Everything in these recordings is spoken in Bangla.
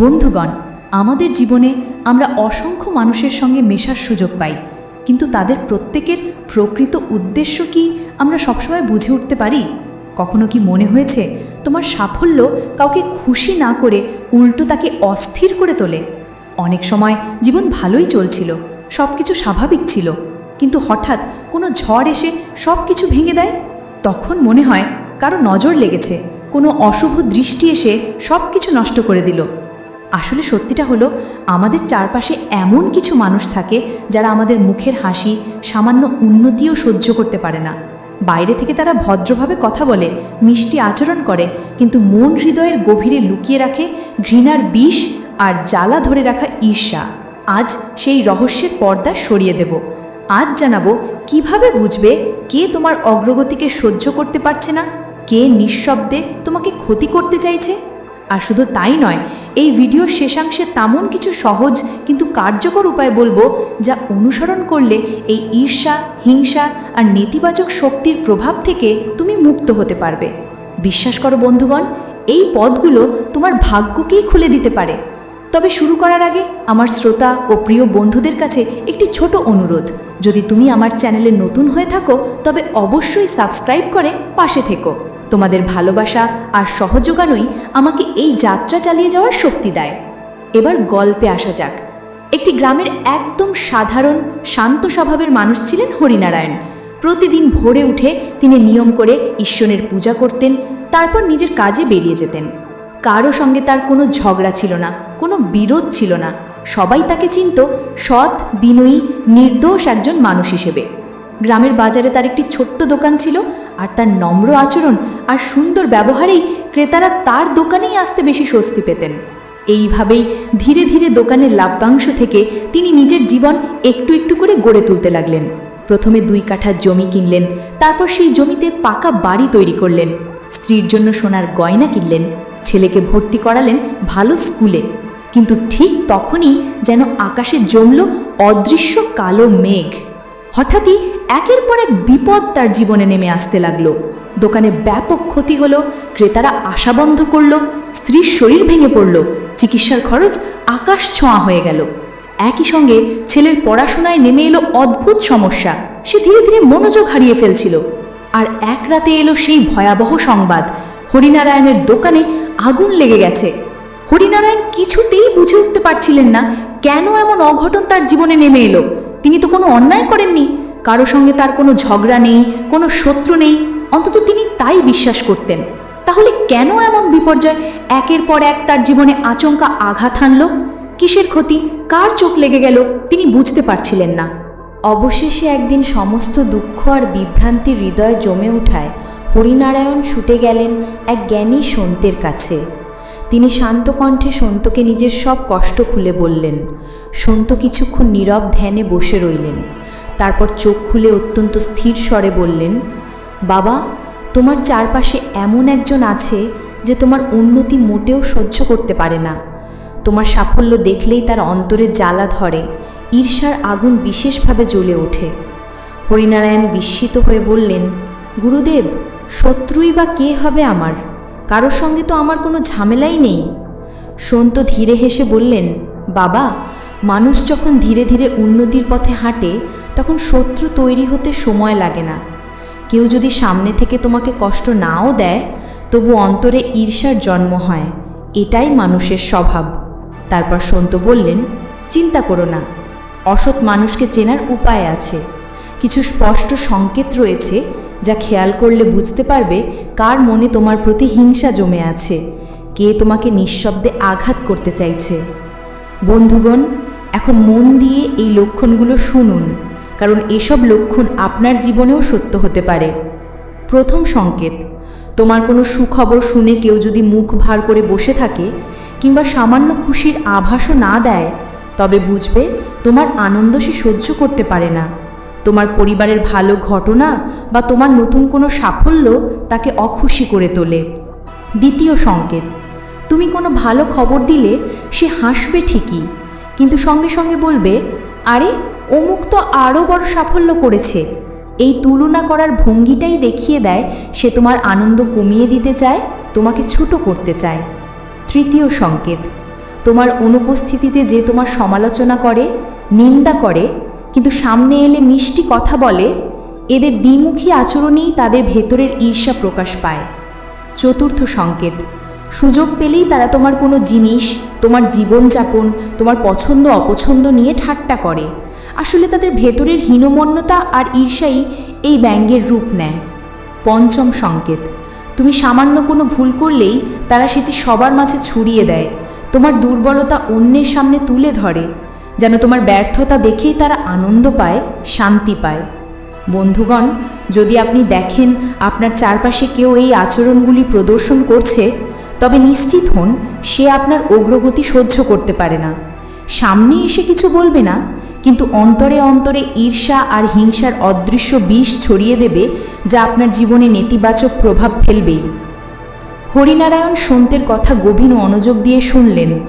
বন্ধুগণ, আমাদের জীবনে আমরা অসংখ্য মানুষের সঙ্গে মেশার সুযোগ পাই, কিন্তু তাদের প্রত্যেকের প্রকৃত উদ্দেশ্য কি আমরা সবসময় বুঝে উঠতে পারি? কখনো কি মনে হয়েছে তোমার সাফল্য কাউকে খুশি না করে উল্টো তাকে অস্থির করে তোলে? অনেক সময় জীবন ভালোই চলছিল সব কিছু স্বাভাবিক ছিল, কিন্তু হঠাৎ কোনো ঝড় এসে সব কিছু ভেঙে দেয়? তখন মনে হয় কারও নজর লেগেছে, কোনো অশুভ দৃষ্টি এসে সব কিছু নষ্ট করে দিল। আসলে সত্যিটা হলো, আমাদের চারপাশে এমন কিছু মানুষ থাকে যারা আমাদের মুখের হাসি, সামান্য উন্নতিও সহ্য করতে পারে না। বাইরে থেকে তারা ভদ্রভাবে কথা বলে, মিষ্টি আচরণ করে, কিন্তু মন হৃদয়ের গভীরে লুকিয়ে রাখে ঘৃণার বিষ আর জ্বালা ধরে রাখা ঈর্ষা। আজ সেই রহস্যের পর্দা সরিয়ে দেব। আজ জানাব, কীভাবে বুঝবে কে তোমার অগ্রগতিকে সহ্য করতে পারছে না? কে নিঃশব্দে তোমাকে ক্ষতি করতে চাইছে? আর শুধু তাই নয়, এই ভিডিওর শেষাংশে তেমন কিছু সহজ কিন্তু কার্যকর উপায় বলব যা অনুসরণ করলে এই ঈর্ষা, হিংসা আর নেতিবাচক শক্তির প্রভাব থেকে তুমি মুক্ত হতে পারবে। বিশ্বাস করো বন্ধুগণ, এই পদগুলো তোমার ভাগ্যকেই খুলে দিতে পারে। তবে শুরু করার আগে আমার শ্রোতা ও প্রিয় বন্ধুদের কাছে একটি ছোট অনুরোধ। যদি তুমি আমার চ্যানেলে নতুন হয়ে থাকো, তবে অবশ্যই সাবস্ক্রাইব করে পাশে থেকো। তোমাদের ভালোবাসা আর সহযোগানোই আমাকে এই যাত্রা চালিয়ে যাওয়ার শক্তি দেয়। এবার গল্পে আসা যাক। একটি গ্রামের একদম সাধারণ, শান্ত স্বভাবের মানুষ ছিলেন হরিনারায়ণ। প্রতিদিন ভোরে উঠে তিনি নিয়ম করে ঈশ্বরের পূজা করতেন, তারপর নিজের কাজে বেরিয়ে যেতেন। কারও সঙ্গে তার কোনো ঝগড়া ছিল না, কোনো বিরোধ ছিল না। সবাই তাকে চিনত সৎ, বিনয়ী, নির্দোষ একজন মানুষ হিসেবে। গ্রামের বাজারে তার একটি ছোট্ট দোকান ছিল আর তার নম্র আচরণ আর সুন্দর ব্যবহারেই ক্রেতারা তার দোকানেই আসতে বেশি স্বস্তি পেতেন। এইভাবেই ধীরে ধীরে দোকানের লাভ্যাংশ থেকে তিনি নিজের জীবন একটু একটু করে গড়ে তুলতে লাগলেন। প্রথমে দুই কাঠা জমি কিনলেন, তারপর সেই জমিতে পাকা বাড়ি তৈরি করলেন। স্ত্রীর জন্য সোনার গয়না কিনলেন, ছেলেকে ভর্তি করালেন ভালো স্কুলে। কিন্তু ঠিক তখনই যেন আকাশে জমল অদৃশ্য কালো মেঘ। হঠাৎই একের পর এক বিপদ তার জীবনে নেমে আসতে লাগল। দোকানে ব্যাপক ক্ষতি হলো, ক্রেতারা আশা বন্ধ করল, স্ত্রীর শরীর ভেঙে পড়ল, চিকিৎসার খরচ আকাশ ছোঁয়া হয়ে গেল। একই সঙ্গে ছেলের পড়াশোনায় নেমে এলো অদ্ভুত সমস্যা, সে ধীরে ধীরে মনোযোগ হারিয়ে ফেলছিল। আর এক রাতে এলো সেই ভয়াবহ সংবাদ, হরিনারায়ণের দোকানে আগুন লেগে গেছে। হরিনারায়ণ কিছুতেই বুঝে উঠতে পারছিলেন না, কেন এমন অঘটন তার জীবনে নেমে এলো? তিনি তো কোনো অন্যায় করেননি। কারও সঙ্গে তার কোনো ঝগড়া নেই, কোনো শত্রু নেই, অন্তত তিনি তাই বিশ্বাস করতেন। তাহলে কেন এমন বিপর্যয়? একের পর এক তার জীবনে আচমকা আঘাত হানল? কিসের ক্ষতি? কার চোখ লেগে গেল? তিনি বুঝতে পারছিলেন না। অবশেষে একদিন সমস্ত দুঃখ আর বিভ্রান্তির হৃদয় জমে ওঠায় হরিনারায়ণ ছুটে গেলেন এক জ্ঞানী সন্তের কাছে। তিনি শান্ত কণ্ঠে সন্তকে নিজের সব কষ্ট খুলে বললেন। সন্ত কিছুক্ষণ নীরব ধ্যানে বসে রইলেন। তারপর চোখ খুলে অত্যন্ত স্থির স্বরে বললেন, বাবা, তোমার চারপাশে এমন একজন আছে যে তোমার উন্নতি মোটেও সহ্য করতে পারে না। তোমার সাফল্য দেখলেই তার অন্তরে জ্বালা ধরে, ঈর্ষার আগুন বিশেষভাবে জ্বলে ওঠে। হরিনারায়ণ বিস্মিত হয়ে বললেন, গুরুদেব, শত্রুই বা কে হবে আমার? কারোর সঙ্গে তো আমার কোনো ঝামেলাই নেই। সন্ত ধীরে হেসে বললেন, বাবা, মানুষ যখন ধীরে ধীরে উন্নতির পথে হাঁটে তখন শত্রু তৈরি হতে সময় লাগে না। কেউ যদি সামনে থেকে তোমাকে কষ্ট নাও দেয়, তবু অন্তরে ঈর্ষার জন্ম হয়। এটাই মানুষের স্বভাব। তারপর সন্ত বললেন, চিন্তা করো না। অসৎ মানুষকে চেনার উপায় আছে। কিছু স্পষ্ট সংকেত রয়েছে যা খেয়াল করলে বুঝতে পারবে কার মনে তোমার প্রতি হিংসা জমে আছে, কে তোমাকে নিঃশব্দে আঘাত করতে চাইছে। বন্ধুগণ, এখন মন দিয়ে এই লক্ষণগুলো শুনুন। কারণ এসব লক্ষণ আপনার জীবনেও সত্য হতে পারে। প্রথম সংকেত, তোমার কোনো সুখবর শুনে কেউ যদি মুখ ভার করে বসে থাকে কিংবা সামান্য খুশির আভাসও না দেয়, তবে বুঝবে তোমার আনন্দ সে সহ্য করতে পারে না। তোমার পরিবারের ভালো ঘটনা বা তোমার নতুন কোনো সাফল্য তাকে অখুশি করে তোলে। দ্বিতীয় সংকেত, তুমি কোনো ভালো খবর দিলে সে হাসবে ঠিকই, কিন্তু সঙ্গে সঙ্গে বলবে, আরে অমুক তো আরও বড় সাফল্য করেছে। এই তুলনা করার ভঙ্গিটাই দেখিয়ে দেয়, সে তোমার আনন্দ কমিয়ে দিতে চায়, তোমাকে ছোট করতে চায়। তৃতীয় সংকেত, তোমার অনুপস্থিতিতে যে তোমার সমালোচনা করে, নিন্দা করে, কিন্তু সামনে এলে মিষ্টি কথা বলে, এদের দ্বিমুখী আচরণেই তাদের ভেতরের ঈর্ষা প্রকাশ পায়। চতুর্থ সংকেত, সুযোগ পেলেই তারা তোমার কোনো জিনিস, তোমার জীবনযাপন, তোমার পছন্দ অপছন্দ নিয়ে ঠাট্টা করে। আসলে তাদের ভেতরের হীনমন্যতা আর ঈর্ষাই এই ব্যঙ্গের রূপ নেয়। পঞ্চম সংকেত, তুমি সামান্য কোনো ভুল করলেই তারা সেটি সবার মাঝে ছড়িয়ে দেয়, তোমার দুর্বলতা অন্যের সামনে তুলে ধরে, যেন তোমার ব্যর্থতা দেখেই তারা আনন্দ পায়, শান্তি পায়। বন্ধুগণ, যদি আপনি দেখেন আপনার চারপাশে কেউ এই আচরণগুলি প্রদর্শন করছে, তবে নিশ্চিত হন সে আপনার অগ্রগতি সহ্য করতে পারে না। সামনে এসে কিছু বলবে না কিন্তু অন্তরে অন্তরে ঈর্ষা আর হিংসার অদৃশ্য বিষ ছড়িয়ে দেবে যা আপনার জীবনে নেতিবাচক প্রভাব ফেলবেই। হরিনারায়ণ সন্তের কথা গভীর মনোযোগ দিয়ে শুনলেন।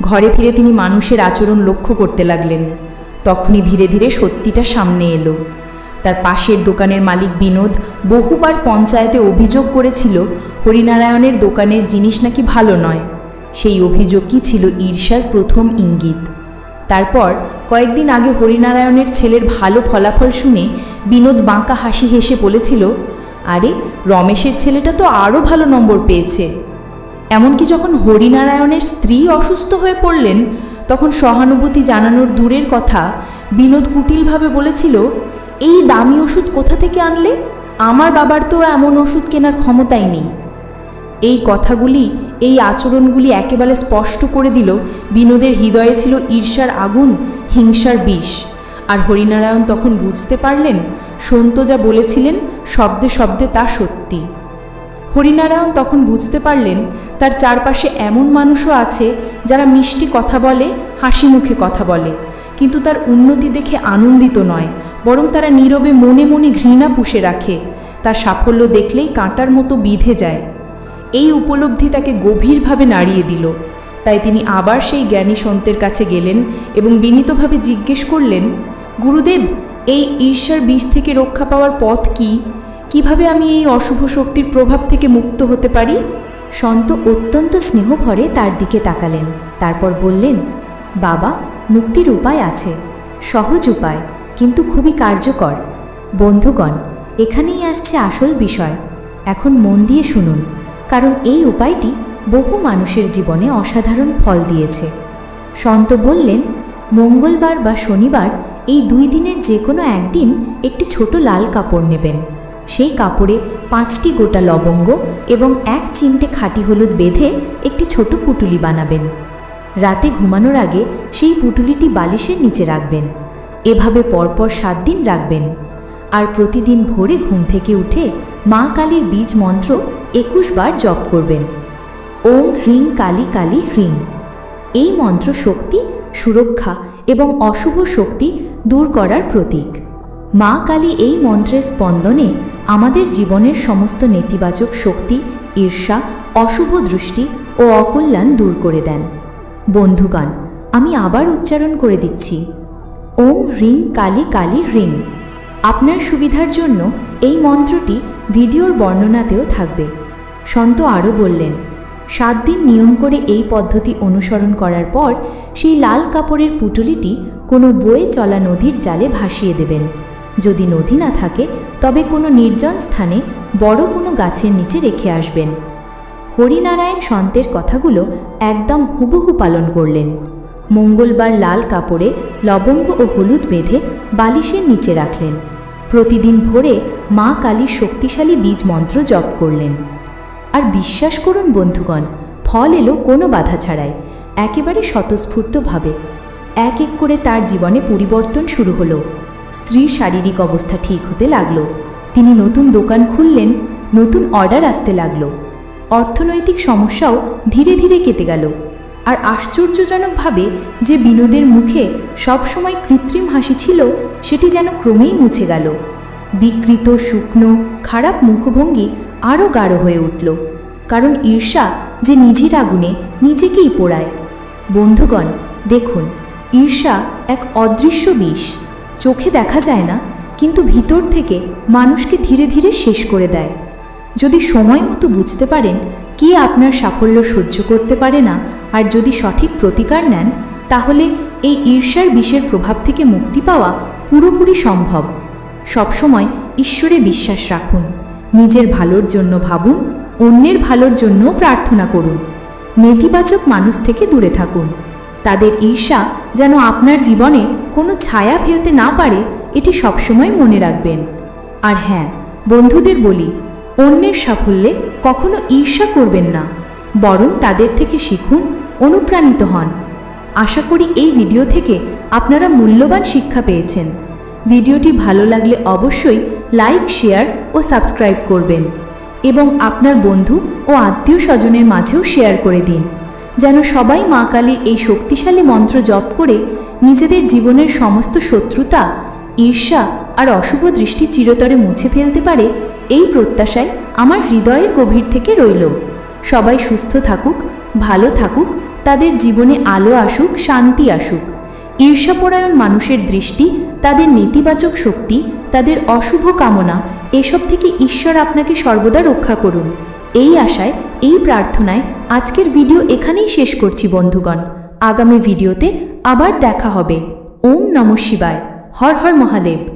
ঘরে ফিরে তিনি মানুষের আচরণ লক্ষ্য করতে লাগলেন। তখনই ধীরে ধীরে সত্যিটা সামনে এলো। তার পাশের দোকানের মালিক বিনোদ বহুবার পঞ্চায়েতে অভিযোগ করেছিল হরিনারায়ণের দোকানের জিনিস নাকি ভালো নয়। সেই অভিযোগই ছিল ঈর্ষার প্রথম ইঙ্গিত। তারপর কয়েকদিন আগে হরিনারায়ণের ছেলের ভালো ফলাফল শুনে বিনোদ বাঁকা হাসি হেসে বলেছিল, আরে, রমেশের ছেলেটা তো আরও ভালো নম্বর পেয়েছে। এমনকি যখন হরিনারায়ণের স্ত্রী অসুস্থ হয়ে পড়লেন, তখন সহানুভূতি জানানোর দূরের কথা বিনোদ কুটিলভাবে বলেছিল, এই দামি ওষুধ কোথা থেকে আনলে? আমার বাবার তো এমন ওষুধ কেনার ক্ষমতাই নেই। এই কথাগুলি এই আচরণগুলি একেবারে স্পষ্ট করে দিল, বিনোদের হৃদয়ে ছিল ঈর্ষার আগুন, হিংসার বিষ। আর হরিনারায়ণ তখন বুঝতে পারলেন, সন্ত যা বলেছিলেন শব্দে শব্দে তা সত্যি। হরিনারায়ণ তখন বুঝতে পারলেন, তার চারপাশে এমন মানুষও আছে যারা মিষ্টি কথা বলে, হাসি মুখে কথা বলে। কিন্তু তার উন্নতি দেখে আনন্দিত নয়, বরং তারা নীরবে মনে মনে ঘৃণা পুষে রাখে। তার সাফল্য দেখলেই কাঁটার মতো বিধে যায়। এই উপলব্ধি তাকে গভীরভাবে নাড়িয়ে দিল। তাই তিনি আবার সেই জ্ঞানী সন্তের কাছে গেলেন এবং বিনীতভাবে জিজ্ঞেস করলেন, গুরুদেব, এই ঈর্ষার বিষ থেকে রক্ষা পাওয়ার পথ কি? কীভাবে আমি এই অশুভ শক্তির প্রভাব থেকে মুক্ত হতে পারি? সন্ত অত্যন্ত স্নেহভরে তার দিকে তাকালেন, তারপর বললেন, বাবা, মুক্তির উপায় আছে, সহজ উপায়, কিন্তু খুবই কার্যকর। বন্ধুগণ, এখানেই আসছে আসল বিষয়, এখন মন দিয়ে শুনুন। কারণ এই উপায়টি বহু মানুষের জীবনে অসাধারণ ফল দিয়েছে। সন্ত বললেন, মঙ্গলবার বা শনিবার এই দুই দিনের যে কোনো একদিন একটি ছোট লাল কাপড় নেবেন। সেই কাপড়ে পাঁচটি গোটা লবঙ্গ এবং এক চিমটে খাঁটি হলুদ বেঁধে একটি ছোট পুটুলি বানাবেন। রাতে ঘুমানোর আগে সেই পুটুলিটি বালিশের নিচে রাখবেন। এভাবে পরপর সাত দিন রাখবেন। আর প্রতিদিন ভোরে ঘুম থেকে উঠে মা কালীর বীজ মন্ত্র একুশ বার জপ করবেন। ওম হ্রিং কালী কালী হ্রিং। এই মন্ত্র শক্তি সুরক্ষা এবং অশুভ শক্তি দূর করার প্রতীক। মা কালী এই মন্ত্রের স্পন্দনে আমাদের জীবনের সমস্ত নেতিবাচক শক্তি, ঈর্ষা, অশুভ দৃষ্টি ও অকল্যাণ দূর করে দেন। বন্ধুগণ, আমি আবার উচ্চারণ করে দিচ্ছি। ওম হ্রিং কালী কালী হ্রিং। আপনার সুবিধার জন্য এই মন্ত্রটি ভিডিওর বর্ণনাতেও থাকবে। সন্ত আরও বললেন, সাত দিন নিয়ম করে এই পদ্ধতি অনুসরণ করার পর সেই লাল কাপড়ের পুটুলিটি কোনো বয়ে চলা নদীর জালে ভাসিয়ে দেবেন। যদি নদী না থাকে, তবে কোনো নির্জন স্থানে বড় কোনো গাছের নিচে রেখে আসবেন। হরিনারায়ণ সন্তের কথাগুলো একদম হুবহু পালন করলেন। মঙ্গলবার লাল কাপড়ে লবঙ্গ ও হলুদ বেঁধে বালিশের নিচে রাখলেন। প্রতিদিন ভোরে মা কালীর শক্তিশালী বীজ মন্ত্র জপ করলেন। আর বিশ্বাস করুন বন্ধুগণ, ফল এলো কোনো বাধা ছাড়াই, একেবারে স্বতঃস্ফূর্তভাবে। এক এক করে তার জীবনে পরিবর্তন শুরু হলো। স্ত্রীর শারীরিক অবস্থা ঠিক হতে লাগল। তিনি নতুন দোকান খুললেন, নতুন অর্ডার আসতে লাগল। অর্থনৈতিক সমস্যাও ধীরে ধীরে কেটে গেল। আর আশ্চর্যজনকভাবে যে বিনোদের মুখে সবসময় কৃত্রিম হাসি ছিল, সেটি যেন ক্রমেই মুছে গেল। বিকৃত, শুকনো, খারাপ মুখভঙ্গি আরও গাঢ় হয়ে উঠল, কারণ ঈর্ষা যে নিজের আগুনে নিজেকেই পোড়ায়। বন্ধুগণ, দেখুন, ঈর্ষা এক অদৃশ্য বিষ। চোখে দেখা যায় না, কিন্তু ভিতর থেকে মানুষকে ধীরে ধীরে শেষ করে দেয়। যদি সময় মতো বুঝতে পারেন কে আপনার সাফল্য সহ্য করতে পারে না, আর যদি সঠিক প্রতিকার নেন, তাহলে এই ঈর্ষার বিষের প্রভাব থেকে মুক্তি পাওয়া পুরোপুরি সম্ভব। সবসময় ঈশ্বরে বিশ্বাস রাখুন। নিজের ভালোর জন্য ভাবুন, অন্যের ভালোর জন্য প্রার্থনা করুন। নেতিবাচক মানুষ থেকে দূরে থাকুন। তাদের ঈর্ষা যেন আপনার জীবনে কোনো ছায়া ফেলতে না পারে, এটি সবসময় মনে রাখবেন। আর হ্যাঁ বন্ধুদের বলি, অন্যের সাফল্যে কখনো ঈর্ষা করবেন না, বরং তাদের থেকে শিখুন, অনুপ্রাণিত হন। আশা করি এই ভিডিও থেকে আপনারা মূল্যবান শিক্ষা পেয়েছেন। ভিডিওটি ভালো লাগলে অবশ্যই লাইক, শেয়ার ও সাবস্ক্রাইব করবেন। এবং আপনার বন্ধু ও আত্মীয় স্বজনের মাঝেও শেয়ার করে দিন। যেন সবাই মা কালীর এই শক্তিশালী মন্ত্র জপ করে নিজেদের জীবনের সমস্ত শত্রুতা, ঈর্ষা আর অশুভ দৃষ্টি চিরতরে মুছে ফেলতে পারে, এই প্রত্যাশায় আমার হৃদয়ের গভীর থেকে রইল। সবাই সুস্থ থাকুক, ভালো থাকুক, তাদের জীবনে আলো আসুক, শান্তি আসুক। ঈর্ষাপরায়ণ মানুষের দৃষ্টি তাদের নেতিবাচক শক্তি, তাদের অশুভ কামনা, এসব থেকে ঈশ্বর আপনাকে সর্বদা রক্ষা করুন। এই আশায়, এই প্রার্থনায় আজকের ভিডিও এখানেই শেষ করছি বন্ধুগণ। আগামী ভিডিওতে আবার দেখা হবে। ওম নম শিবায়। হর হর মহাদেব।